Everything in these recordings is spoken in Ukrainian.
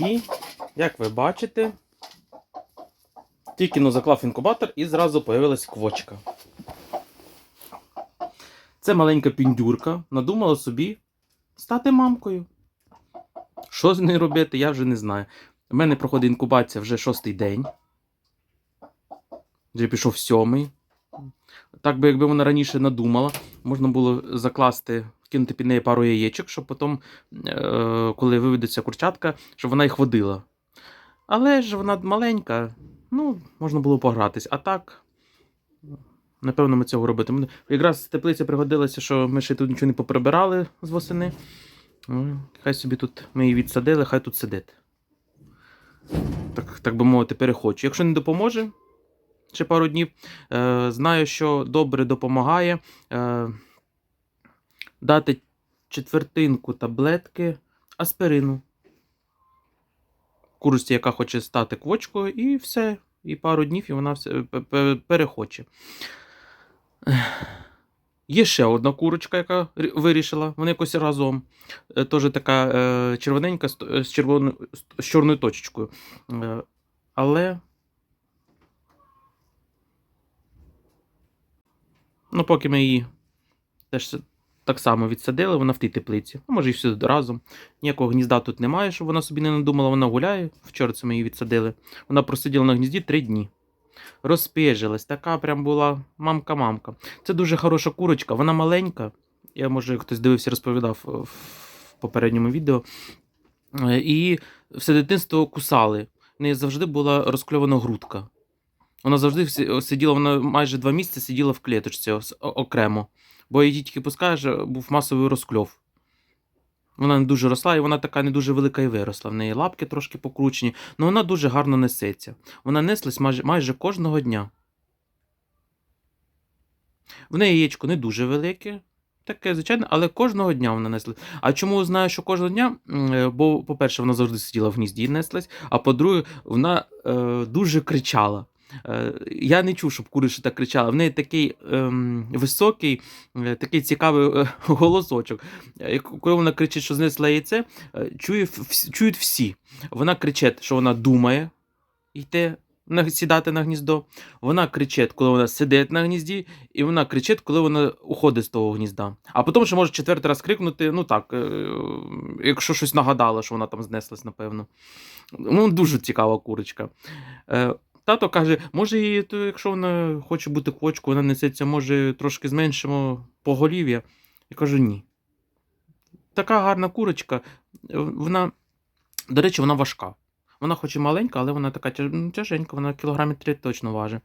І, як ви бачите, тільки ну, заклав інкубатор і зразу появилась квочка. Це маленька піндюрка надумала собі стати мамкою. Що з нею робити, я вже не знаю. У мене проходить інкубація вже шостий день. Вже пішов сьомий. Так би, якби вона раніше надумала, можна було закласти, кинути під неї пару яєчок, щоб потім, е, коли виведеться курчатка, щоб вона їх водила. Але ж вона маленька, ну, можна було погратись. А так, напевно, ми цього робити. Якраз теплиця пригодилася, що ми ще тут нічого не поприбирали з восени. Ну, Хай собі тут ми її відсадили, хай тут сидить. Так, так би мовити, перехочу. Якщо не допоможе, ще пару днів, е, знаю, що добре допомагає е, дати четвертинку таблетки аспирину. Курочці, яка хоче стати квочкою, і все. І пару днів, і вона все пе- пе- перехоче. Є ще одна курочка, яка вирішила. Вони якось разом. Е, Теж така е, червоненька з, т- з, червоною, з чорною точечкою. Е, але. Ну, поки ми її теж так само відсадили, вона в тій теплиці. Ну, може, і все разом. Ніякого гнізда тут немає, щоб вона собі не надумала, вона гуляє. Вчора це ми її відсадили. Вона просиділа на гнізді три дні. Розпежилась, така прям була мамка-мамка. Це дуже хороша курочка, вона маленька. Я, може, хтось дивився, розповідав е, в попередньому відео. Е, І все дитинство кусали. В неї завжди була розкльована грудка. Вона завжди сиділа, вона майже два місяці сиділа в клеточці окремо. Бо її тільки пускаєш, е, був масовий розкльов. Вона не дуже росла, і вона така не дуже велика і виросла. В неї лапки трошки покручені, але вона дуже гарно несеться. Вона неслась майже, майже кожного дня. В неї яєчко не дуже велике, таке, звичайне, але кожного дня вона неслась. А чому знаю, що кожного дня? Е, Бо, по-перше, вона завжди сиділа в гнізді і неслась, а по-друге, вона е, дуже кричала. Е, я не чув, щоб куриця так кричала. В неї такий ем, високий, е, такий цікавий е, голосочок. Коли вона кричить, що знесла яйце, чує, чують всі. Вона кричить, що вона думає йти сідати на гніздо. Вона кричить, коли вона сидить на гнізді, і вона кричить, коли вона уходить з того гнізда. А потім ще може четвертий раз крикнути, ну так, якщо щось нагадала, що вона там знеслась, напевно. Ну, дуже цікава курочка. Тато каже, може, її, то, якщо вона хоче бути квочкою, вона несеться, може, трошки зменшимо поголів'я. Я кажу, ні. Така гарна курочка, е, вона, до речі, вона важка. Вона хоч і маленька, але вона така ну, тяженька, вона кілограмів 3 точно важить.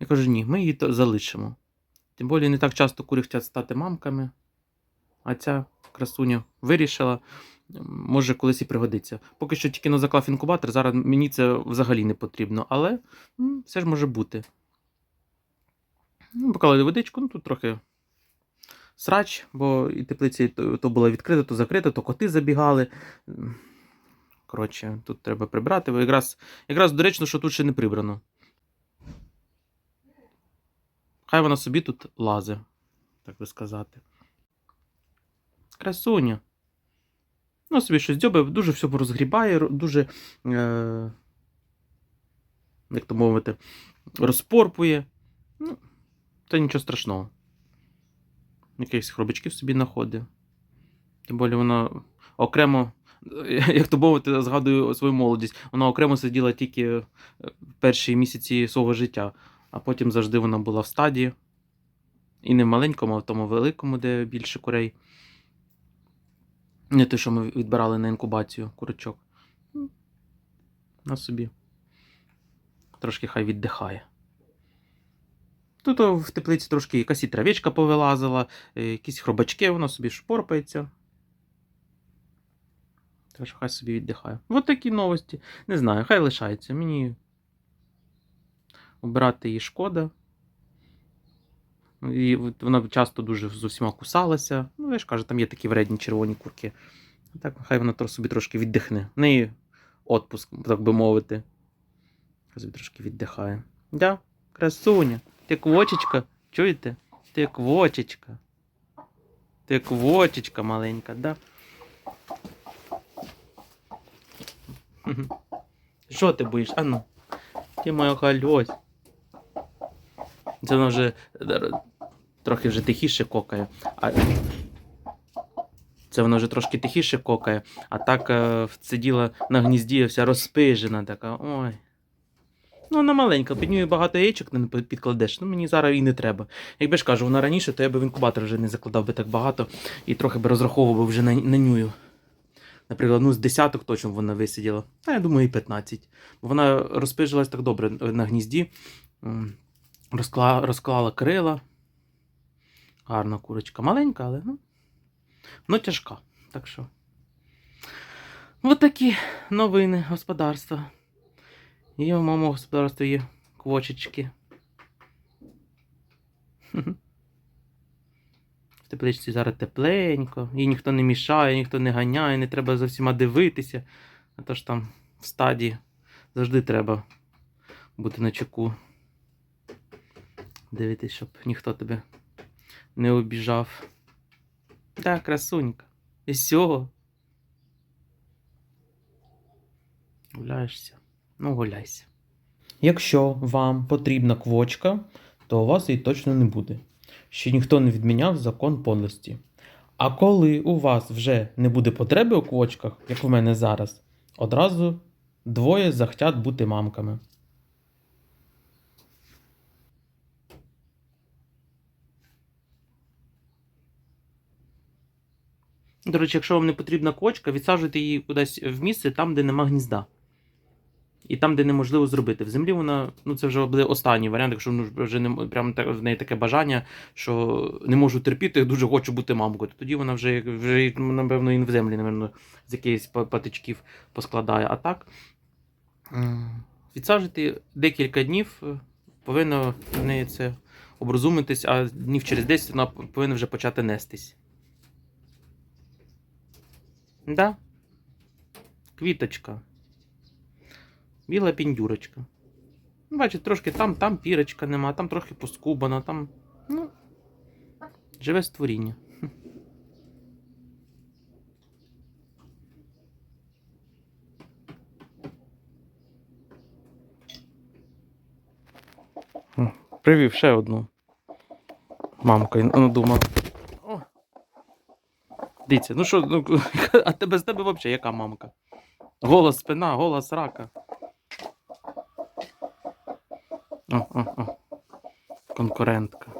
Я кажу, ні, ми її залишимо. Тим більше не так часто кури хочуть стати мамками. А ця красуня вирішила, може колись і пригодиться. Поки що тільки не заклав інкубатор, зараз мені це взагалі не потрібно, але все ж може бути. Ну, Поклали водичку, ну тут трохи срач, бо і теплиці то, то була відкрита, то закрита, то коти забігали. Коротше, тут треба прибрати. бо Якраз, якраз доречно, що тут ще не прибрано. Хай вона собі тут лазе, так би сказати. Красуня. Ну, собі щось дзьобає, дуже все розгрібає, дуже, е, як то мовити, розпорпує. Ну, це нічого страшного. Якихось хробачків собі знаходить. Тим більше вона окремо, як то мовити, згадую свою молодість, вона окремо сиділа тільки е, в перші місяці свого життя, а потім завжди вона була в стадії. І не в маленькому, а в тому великому, де більше курей. Не те, що ми відбирали на інкубацію курочок. На собі. Трошки хай віддихає. Тут в теплиці трошки якась і травичка повилазила, е, якісь хробачки, воно собі шпорпається. Що хай собі віддихає. От такі новості. Не знаю, хай лишається. Мені обирати її шкода. І вона часто дуже з усіма кусалася. Ну, я ж кажу, там є такі вредні червоні курки. Так, хай вона собі трошки віддихне. В неї отпуск, так би мовити. Хай собі трошки віддихає. Да, красуня. Ти квочечка, чуєте? Ти квочечка. Ти квочечка маленька, да? Що ти боїш? А ну. Ти моя гальось. Це вона вже е, трохи вже тихіше кокає. А... Це вона вже трошки тихіше кокає, а так е, сиділа на гнізді вся розпижена така. Ой. Ну, вона маленька, під нею багато яєчок не підкладеш. Ну, мені зараз і не треба. Якби ж кажу, вона раніше, то я би в інкубатор вже не закладав би так багато і трохи би розраховував вже на, на нюю. Наприклад, ну з десяток точно вона висиділа. А я думаю, і 15. Бо вона розпижилась так добре на гнізді. М, Розкла, розклала крила. Гарна курочка. Маленька, але ну, ну тяжка. Так що. Ось такі новини господарства. І в моєму господарстві є квочечки. В тепличці зараз тепленько, їй ніхто не мішає, ніхто не ганяє, не треба за всіма дивитися. А то ж там в стадії завжди треба бути на чеку. Дивитись, щоб ніхто тебе не обіжав. Так, красунька. І всього. Гуляєшся. Ну, гуляйся. Якщо вам потрібна квочка, то у вас її точно не буде. Ще ніхто не відміняв закон подлості. А коли у вас вже не буде потреби у квочках, як у мене зараз, одразу двоє захотять бути мамками. До речі, якщо вам не потрібна квочка, відсаджуйте її кудись в місце там, де нема гнізда. І там, де неможливо зробити. В землі вона, ну це вже буде останній варіант, якщо ну, вже не прям в неї таке бажання, що не можу терпіти, дуже хочу бути мамкою. То тоді вона вже, вже напевно, і в землі, напевно, з якихось патичків поскладає. А так відсаджуйте декілька днів, повинно в неї це оброзумитись, а днів через 10 вона повинна вже почати нестись. Да? Квіточка. Біла піндюрочка. Ну, Бачите, трошки там, там пірочка нема, там трохи поскубана, там. Ну. Живе створіння. Привів ще одну. Мамка, ну думав. О. Дивіться, ну що, ну, а тебе з тебе взагалі яка мамка? Голос спина, голос рака. О, о, о. Конкурентка.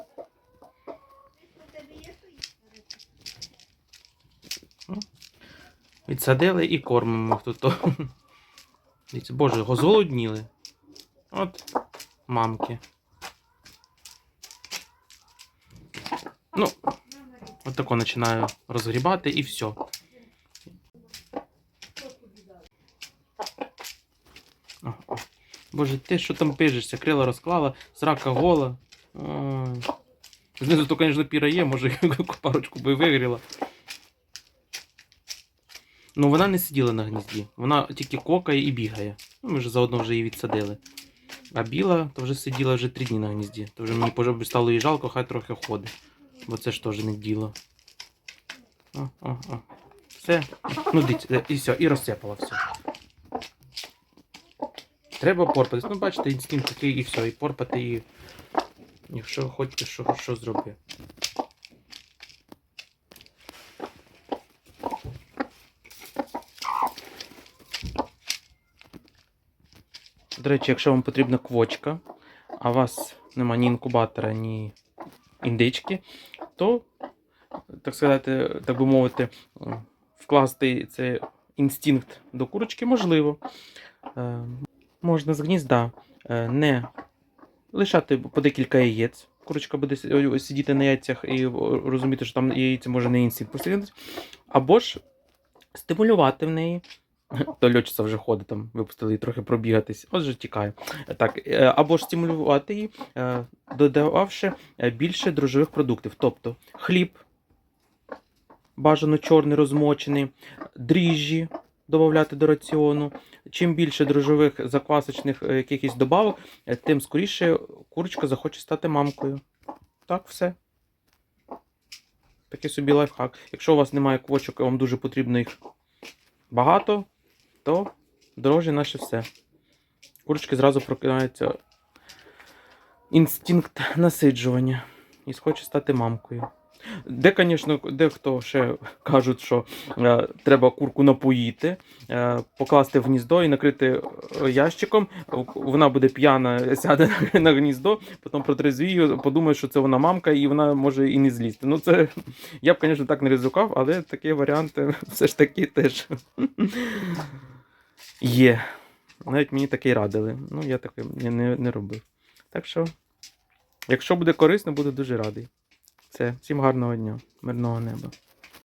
Відсадили і кормимо тут. Дивіться, боже, го- зголодніли. От мамки. Ну, от починаю розгрібати і все. Боже, ти що там пижешся? Крила розклала, срака гола. Ой. Знизу то, звісно, піра є, може парочку би вигріла. Ну, вона не сиділа на гнізді. Вона тільки кокає і бігає. Ну, ми вже заодно вже її відсадили. А біла то вже сиділа вже три дні на гнізді. То вже мені стало їй жалко, хай трохи ходить. Бо це ж теж не діло. О, о, о. Все. Ну, дивіться, і все, і розсипала все. Треба порпатись. Ну, бачите, інстинкт такий і все, і порпати, і. Якщо хочете, що, що зроби. До речі, якщо вам потрібна квочка, а у вас нема ні інкубатора, ні індички, то, так сказати, так би мовити, вкласти цей інстинкт до курочки можливо. Е, можна з гнізда е, не лишати по декілька яєць. Курочка буде сидіти на яйцях і розуміти, що там яйця може не інстинкт послідувати. Або ж стимулювати в неї. То льотчиця вже ходить там, випустили її трохи пробігатись, отже тікає. Так, е, або ж стимулювати її, е, додававши е, більше дрожжових продуктів. Тобто хліб, бажано чорний розмочений, дріжджі додати до раціону. Чим більше дрожжових заквасочних якихось добавок, тим скоріше курочка захоче стати мамкою. Так, все. Такий собі лайфхак. Якщо у вас немає квочок і вам дуже потрібно їх багато, то Дрожжі наше все. Курочки зразу прокидається інстинкт насиджування і схоче стати мамкою. Де, звісно, дехто ще кажуть, що е, треба курку напоїти, е, покласти в гніздо і накрити е, ящиком. Вона буде п'яна, сяде на, гніздо, потім протрезвіє, подумає, що це вона мамка, і вона може і не злізти. Ну, це я б, звісно, так не ризикував, але такі варіанти все ж таки теж є. Навіть мені таке радили. Ну, я таке не, не, робив. Так що, якщо буде корисно, буду дуже радий. Все, всім гарного дня, мирного неба.